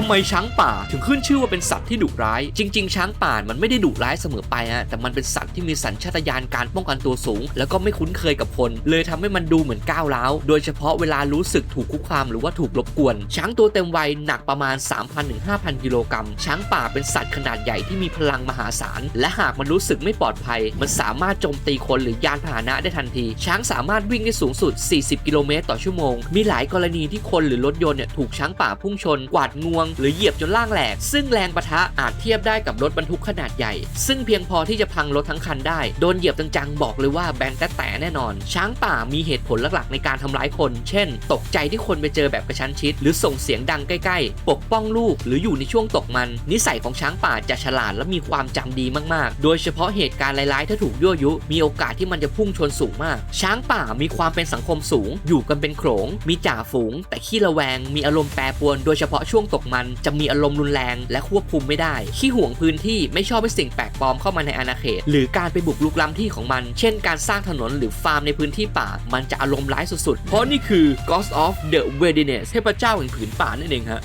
ทำไมช้างป่าถึงขึ้นชื่อว่าเป็นสัตว์ที่ดุร้าย จริง ๆ ช้างป่ามันไม่ได้ดุร้ายเสมอไปฮะแต่มันเป็นสัตว์ที่มีสัญชาตญาณการป้องกันตัวสูง แล้วก็ไม่คุ้นเคยกับคน เลยทำให้มันดูเหมือนก้าวร้าวโดยเฉพาะเวลารู้สึกถูกคุกคามหรือว่าถูกรบกวน ช้างตัวเต็มวัยหนักประมาณ 3,000ถึง5,000 กิโลกรัมช้างป่าเป็นสัตว์ขนาดใหญ่ที่มีพลังมหาศาลและหากมันรู้สึกไม่ปลอดภัย มันสามารถโจมตีคนหรือยานพาหนะได้ทันที ช้างสามารถวิ่งได้สูงสุด 40 กิโลเมตรต่อชั่วโมง มีหลายกรณีที่คนหรือรถยนต์เนี่ยถูกช้างป่าพุ่งชน กวาดงวงหรือเหยียบจนล่างแหลก ซึ่งแรงปะทะอาจเทียบได้กับรถบรรทุกขนาดใหญ่ ซึ่งเพียงพอที่จะพังรถทั้งคันได้ โดนเหยียบจังๆบอกเลยว่าแบนแต่แต่แน่นอน ช้างป่ามีเหตุผลหลักๆในการทำร้ายคน เช่น ตกใจที่คนไปเจอแบบกระชั้นชิด หรือส่งเสียงดังใกล้ๆ ปกป้องลูก หรืออยู่ในช่วงตกมัน นิสัยของช้างป่าจะฉลาดและมีความจำดีมากๆ โดยเฉพาะเหตุการณ์ร้ายๆถ้าถูกยั่วยุ มีโอกาสที่มันจะพุ่งชนสูงมาก ช้างป่ามีความเป็นสังคมสูง อยู่กันเป็นโขลงมีจ่าฝูง แต่ขี้ระแวง มีอารมณ์แปรปรวน โดยเฉพาะช่วงตกมันจะมีอารมณ์รุนแรง และควบคุมไม่ได้ ขี้ห่วงพื้นที่ไม่ชอบให้สิ่งแปลกปลอมเข้ามาในอาณาเขต หรือการไปบุกรุกล้ำที่ของมัน เช่นการสร้างถนนหรือฟาร์มในพื้นที่ป่า มันจะอารมณ์ร้ายสุดๆ เพราะนี่คือ Ghost of the Wilderness เทพเจ้าแห่งผืนป่านั่นเองฮะ